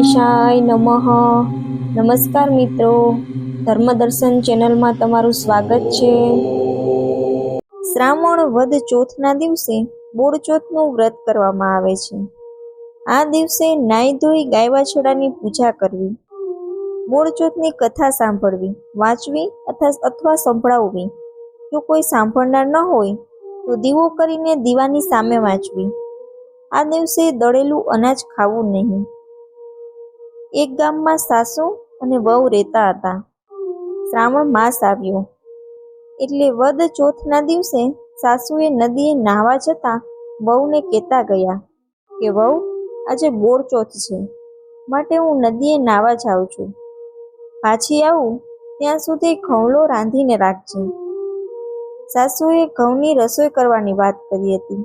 ગણેશાય નમઃ. નમસ્કાર મિત્રો. ધર્મદર્શન ચેનલમાં તમારું સ્વાગત છે. શ્રાવણ વદ ચોથના દિવસે બોડચોથનું વ્રત કરવામાં આવે છે. આ દિવસે નાઈ ધોઈ ગાય વાછડાની પૂજા કરવી. બોડચોથની કથા સાંભળવી, વાંચવી અથવા અથવા સંભળાવવી. જો કોઈ સાંભળનાર ન હોય, તો દીવો કરીને દીવાની સામે વાંચવી. આ દિવસે દળેલું અનાજ ખાવું નહીં. એક ગામમાં સાસુ અને વહુ રહેતા હતા. શ્રાવણ માસ આવ્યો. એટલે વદ ચોથના દિવસે સાસુએ નદીએ નાહવા જતા વહુને કહેતા ગયા કે, વહુ, આજે બોર ચોથ છે. માટે હું નદીએ નાહવા જાઉં છું. પાછી આવું, ત્યાં સુધી ઘઉંલો રાંધીને રાખજે. સાસુએ ઘઉંની રસોઈ કરવાની વાત કરી હતી.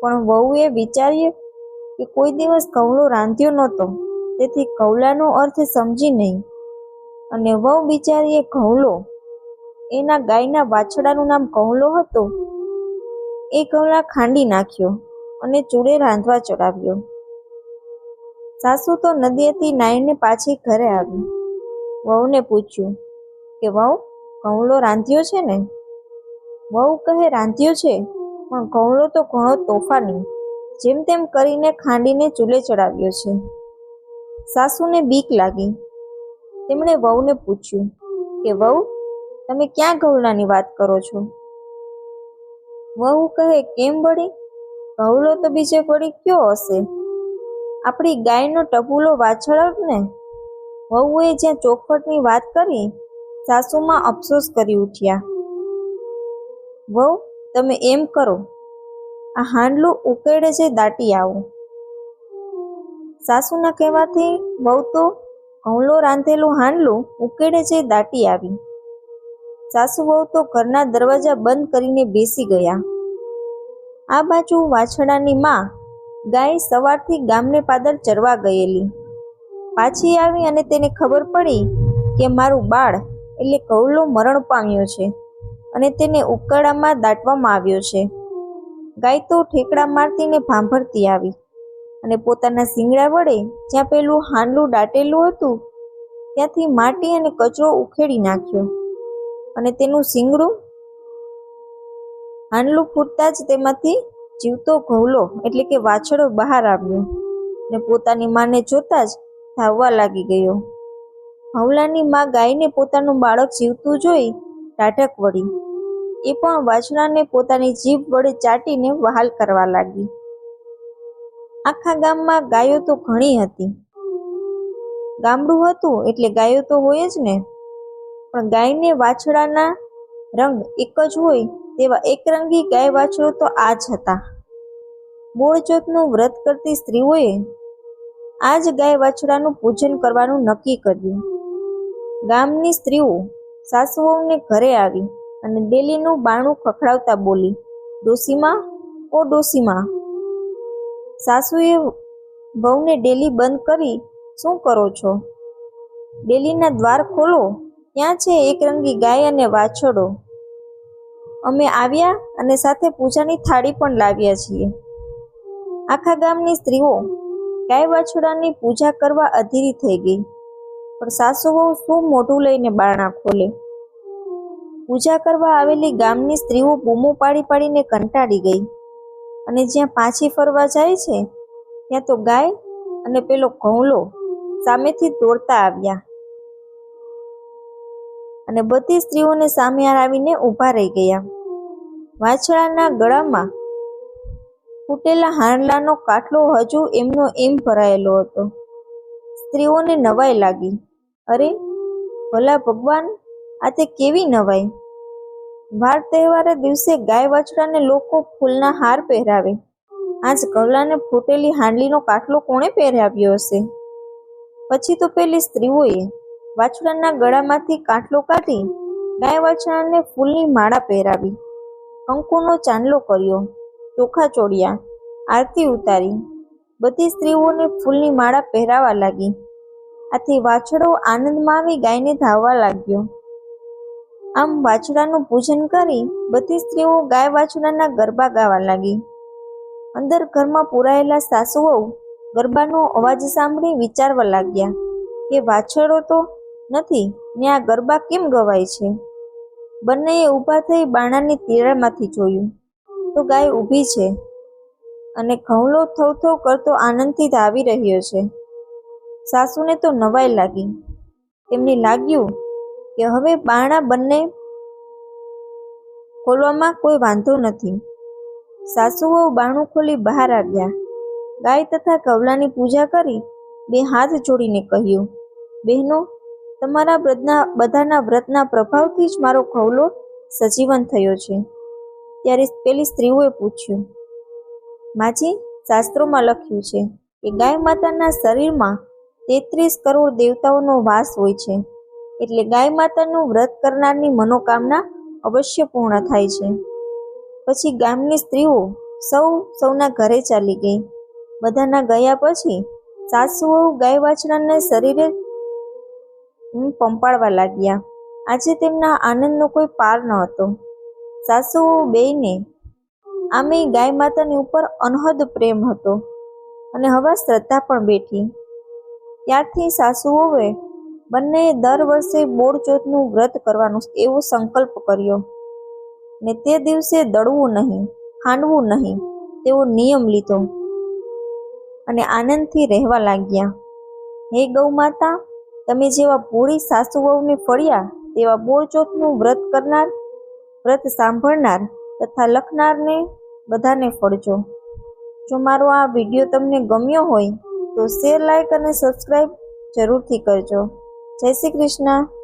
પણ વહુએ વિચાર્યું કે કોઈ દિવસ ઘઉંલો રાંધ્યો નહોતો. તેથી કૌલાનો અર્થ સમજી નહીં. અને વહુ બિચારીએ ઘઉલો એના ગાયના વાછડાનું નામ કૌલો હતો. એ કૌલા ખાંડી નાખ્યો અને ચૂડે રાંધવા ચડાવ્યો. સાસુ તો નદીએથી નાઈને પાછી ઘરે આવી. વહુને પૂછ્યું, કે વહુ ઘઉલો રાંધ્યો છે ને? વહુ કહે, રાંધ્યો છે, પણ ઘઉલો તો ઘણો તોફાની, જેમ તેમ કરીને ખાંડીને ચૂલે ચડાવ્યો છે. સાસુને બીક લાગી. તેમણે વહુને પૂછ્યું કે, વહુ, તમે ક્યાં ઘઉલાની વાત કરો છો? વહુ કહે, કેમ વળી? ઘઉલો તો બીજે વળી કયો હશે? આપણી ગાયનો ટપુલો વાછળ ને. વહુએ જ્યાં ચોખવટની વાત કરી, સાસુમાં અફસોસ કરી ઉઠ્યા. વહુ, તમે એમ કરો, આ હાંડલું ઉકેડે છે દાટી આવો. સાસુના કહેવાથી વહુ તો ઘઉંલો રાંધેલું હાંડલું ઉકેડે છે, દાટી આવી. સાસુ વહુ તો ઘરના દરવાજા બંધ કરીને બેસી ગયા. આ બાજુ વાછડાની માં ગાય સવારથી ગામને પાદર ચરવા ગયેલી. પાછી આવી અને તેને ખબર પડી કે મારું બાળ એટલે કૌલો મરણ પામ્યો છે અને તેને ઉકાળામાં દાટવામાં આવ્યો છે. ગાય તો ઠેકડા મારતીને ભાંભરતી આવી. અને પોતાના શિંગડા વડે જ્યાં પેલું હાંડલું દાટેલું હતું, ત્યાંથી માટી અને કચરો ઉખેડી નાખ્યો. અને તેનું શિંગડું હાંડલું ફૂટતા જ તેમાંથી જીવતો ઘઉલો, એટલે કે વાછડો બહાર આવ્યો ને પોતાની માને જોતા જ ધાવવા લાગી ગયો. હવલાની માં ગાયને પોતાનું બાળક જીવતું જોઈ ટાઢક વળી. એ પણ વાછડાને પોતાની જીભ વડે ચાટીને વહાલ કરવા લાગી. આખા ગામમાં ગાયો તો ઘણી હતી. ગામડું હતું એટલે ગાયો તો હોય જ ને. પણ ગાયને વાછડાના રંગ એક જ હોય તેવા એકરંગી ગાય વાછડો તો આ જ હતા. બોળચોથનું વ્રત કરતી સ્ત્રીઓએ આ જ ગાય વાછડાનું પૂજન કરવાનું નક્કી કર્યું. ગામની સ્ત્રીઓ સાસુઓને ઘરે આવી અને ડેલીનું બાણું ખખડાવતા બોલી, ડોસીમાં ઓ ડોસીમાં સાસુએ વહુને ડેલી બંધ કરી શું કરો છો? ડેલીના દ્વાર ખોલો, ત્યાં છે એકરંગી ગાય અને વાછડો અમે આવ્યા અને સાથે પૂજાની થાળી પણ લાવ્યા છીએ. આખા ગામની સ્ત્રીઓ ગાય વાછડાની પૂજા કરવા અધીરી થઈ ગઈ, પણ સાસુ વહુ શું મોઢું લઈને બારણા ખોલે? પૂજા કરવા આવેલી ગામની સ્ત્રીઓ બૂમો પાડી પાડીને કંટાળી ગઈ. અને જ્યાં પાછી ફરવા જાય છે, ત્યાં તો ગાય અને પેલો ઘઉંલો સામેથી દોડતા આવ્યા. અને બધી સ્ત્રીઓને સામે આવીને ઊભા રહી ગયા. વાછડાના ગળામાં ફૂટેલા હાંડલાનો કાટલો હજુ એમનો એમ ભરાયેલો હતો. સ્ત્રીઓને નવાઈ લાગી. અરે, ભલા ભગવાન, આ તે કેવી નવાઈ? વાર તહેવારે દિવસે ગાય વાછડાને લોકો ફૂલના હાર પહેરાવે. આજ કવલાને ફૂટેલી હાંડલીનો કાટલો કોણે પહેરાવ્યો હશે? પછી તો પેલી સ્ત્રીઓએ વાછડાના ગળામાંથી કાટલો કાઢી ગાય વાછડાને ફૂલની માળા પહેરાવી, કંકુનો ચાંદલો કર્યો, ચોખા ચોળ્યા આરતી ઉતારી, બધી સ્ત્રીઓને ફૂલની માળા પહેરાવા લાગી. આથી વાછડો આનંદમાં આવી ગાયને ધાવવા લાગ્યો. આમ વાછડાનું પૂજન કરી બધી સ્ત્રીઓ ગાય વાછડાના ગરબા ગાવા લાગી. અંદર ઘરમાં પુરાયેલા સાસુઓ ગરબાનો અવાજ સાંભળી વિચારવા લાગ્યા કે વાછડો તો નથી, ને આ ગરબા કેમ ગવાય છે? બંનેએ ઊભા થઈ બાણાની તીરામાંથી જોયું, તો ગાય ઊભી છે અને ઘઉંલો થવ થવ કરતો આનંદથી ધાવી રહ્યો છે. સાસુને તો નવાઈ લાગી. તેમને લાગ્યું કે હવે બારણા બંને ખોલવામાં કોઈ વાંધો નથી. સાસુઓ બારણું ખોલી બહાર આવ્યા. ગાય તથા કવલાની પૂજા કરી બે હાથ જોડીને કહ્યું, બહેનો, તમારા વ્રતના બધાના વ્રતના પ્રભાવથી જ મારો ખવલો સજીવન થયો છે. ત્યારે પેલી સ્ત્રીઓએ પૂછ્યું, માજી, શાસ્ત્રોમાં લખ્યું છે કે ગાય માતાના શરીરમાં તેત્રીસ કરોડ દેવતાઓનો વાસ હોય છે. એટલે ગાય માતાનું વ્રત કરનારની મનોકામના અવશ્ય પૂર્ણ થાય છે. પછી ગામની સ્ત્રીઓ સૌ સૌના ઘરે ચાલી ગઈ. બધાના ગયા પછી સાસુઓ ગાય વાછડાને શરીરે પંપાળવા લાગ્યા. આજે તેમના આનંદનો કોઈ પાર ન હતો. સાસુઓ બેયને આમે ગાય માતાની ઉપર અનહદ પ્રેમ હતો અને હવે શ્રદ્ધા પણ બેઠી. ત્યારથી સાસુઓએ બંનેએ દર વર્ષે બોળચોથનું વ્રત કરવાનો એવો સંકલ્પ કર્યો. ને તે દિવસે દળવું નહીં ખાંડવું નહીં તેવો નિયમ લીધો અને આનંદથી રહેવા લાગ્યા. હે ગૌ માતા, તમે જેવા પૂરી સાસુ વહુને ફળ્યા, તેવા બોળચોથનું વ્રત કરનાર, વ્રત સાંભળનાર તથા લખનારને બધાને ફળજો. જો મારો આ વીડિયો તમને ગમ્યો હોય તો શેર લાઈક અને સબસ્ક્રાઈબ જરૂરથી કરજો. જય શ્રી કૃષ્ણ.